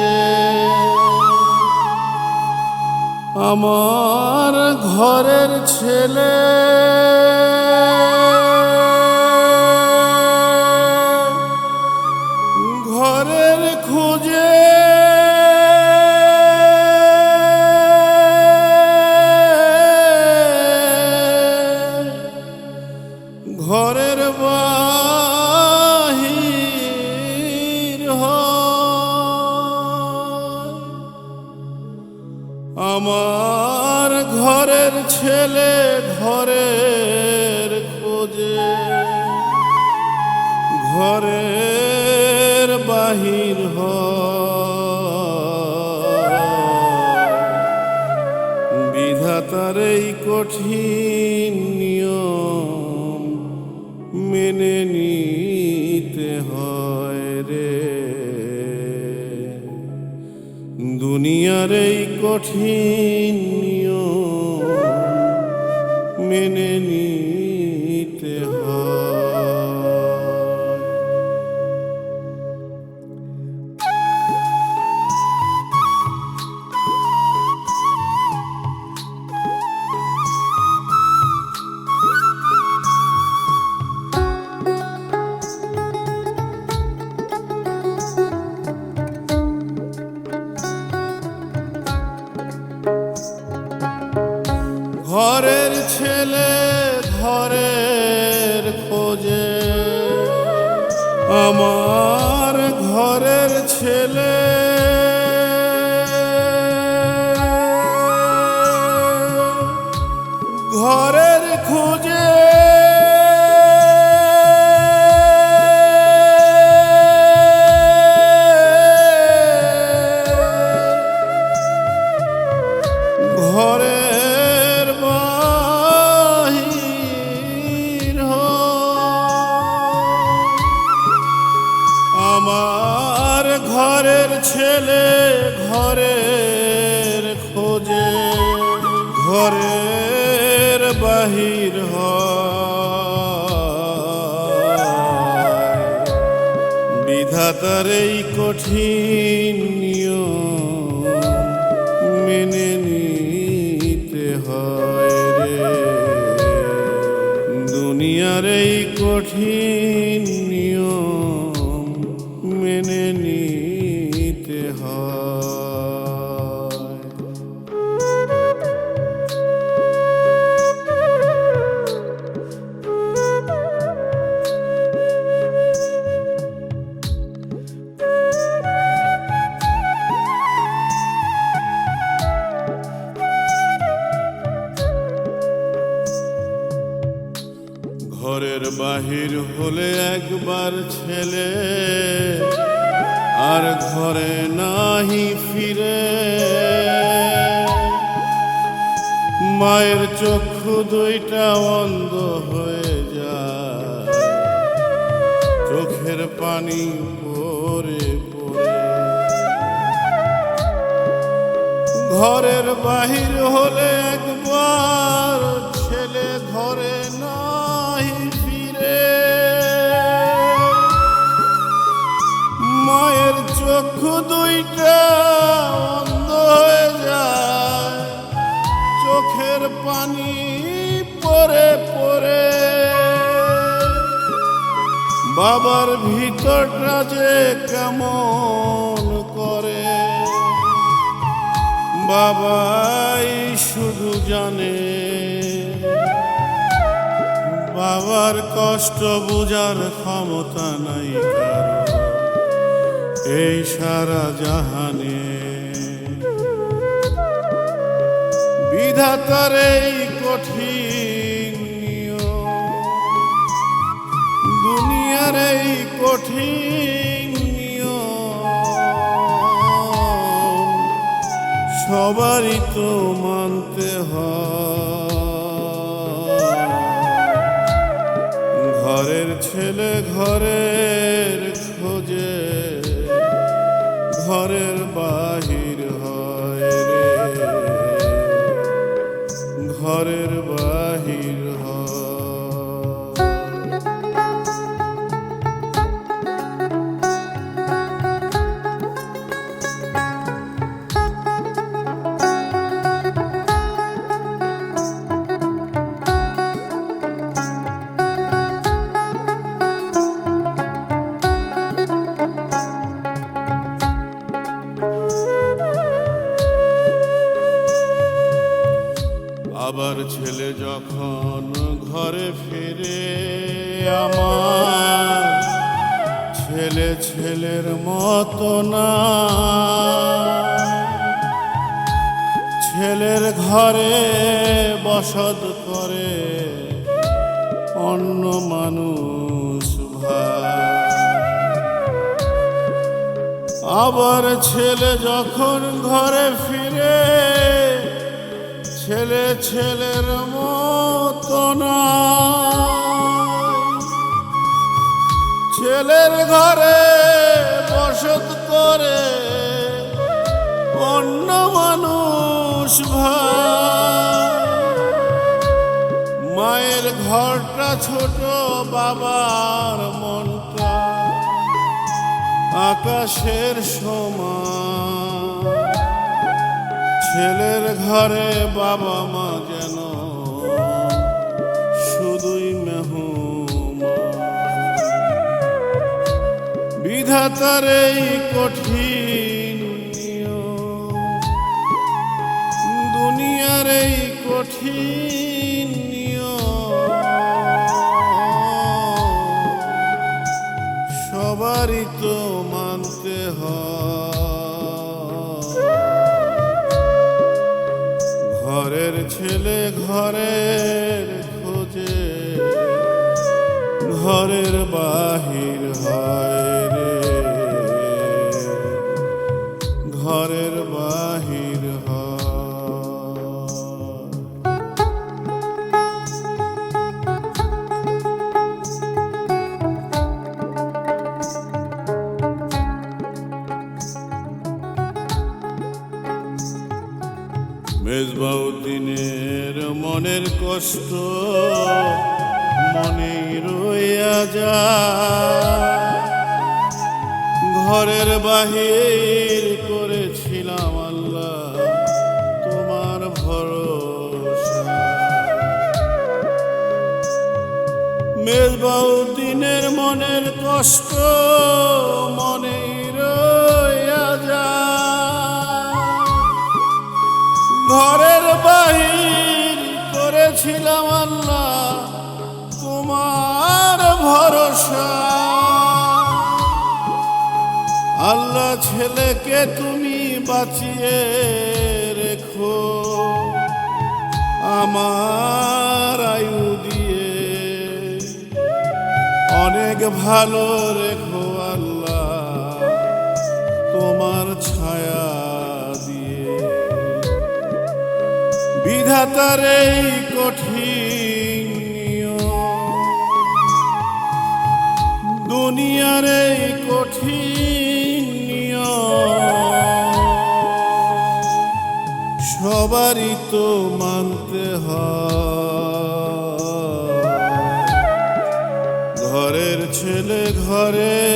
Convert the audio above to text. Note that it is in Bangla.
খোঁজে আমার ঘরের ছেলে। ছেলে ঘরের খোঁজে ঘরের বাহির হয়। বিধাতার এই কঠিন নিয়ম মেনে নিতে হয় রে দুনিয়ার এই কঠিন মেনে নিতে আমার ছেলে ঘরের খোঁজে, ঘরের বাহির। বিধাতার এই কঠিন মেনে নিতে হয় রে দুনিয়ার এই কঠিন নিয়ম মেনে নিতে বাহির হলে একবার ছেলে, আর ঘরে নাহি ফিরে। মায়ের চক্ষু দুইটা অন্ধ হয়ে যায়, চোখের পানি পরে পরে ঘরের বাহির হলে একবার দুইটা অন্ধ হয়ে যায়। চোখের পানি পরে পরে। বাবার ভিতরটা যে কেমন করে। বাবাই শুধু জানে। বাবার কষ্ট বুঝার ক্ষমতা নাই কারও। এই সারা জাহানে। বিধাতার এই কঠিন দুনিয়ার এই কঠিন সবারই তো মানতে হয়। ঘরের ছেলে ঘরের খোঁজে ঘরের বাহির হয় রে। ঘরের ফিরে আমার ছেলে ছেলের মতো না। ছেলের ঘরে বসত করে অন্য মানুষ আবার ছেলে যখন ঘরে ফিরে ছেলে ছেলের মতো না ছেলের ঘরে বসত করে অন্য মানুষ মায়ের ঘরটা ছোট, বাবার মনটা আকাশের সমান। ছেলের ঘরে বাবা মা যেন শুধুই মেহু বিধাতার এই কঠিন দুনিয়ার এই কঠিন ছেলে ঘরের খোঁজে ঘরের বাহির হয়। মনের কষ্ট মনে রইয়া যা ঘরের বাহির করেছিলাম আল্লাহ তোমার ভরসা। মেজবাউদ্দিনের মনের কষ্ট মনে করেছিলাম আল্লাহ, তোমার ভরসা। আল্লাহ ছেলেকে তুমি বাঁচিয়ে রেখো, আমার আয়ু দিয়ে। অনেক ভালো রেখো আল্লাহ, তোমার ছায়া বিধাতার এই কঠিন দুনিয়ার এই কঠিন সবারই তো মানতে হয়। ঘরের ছেলে ঘরের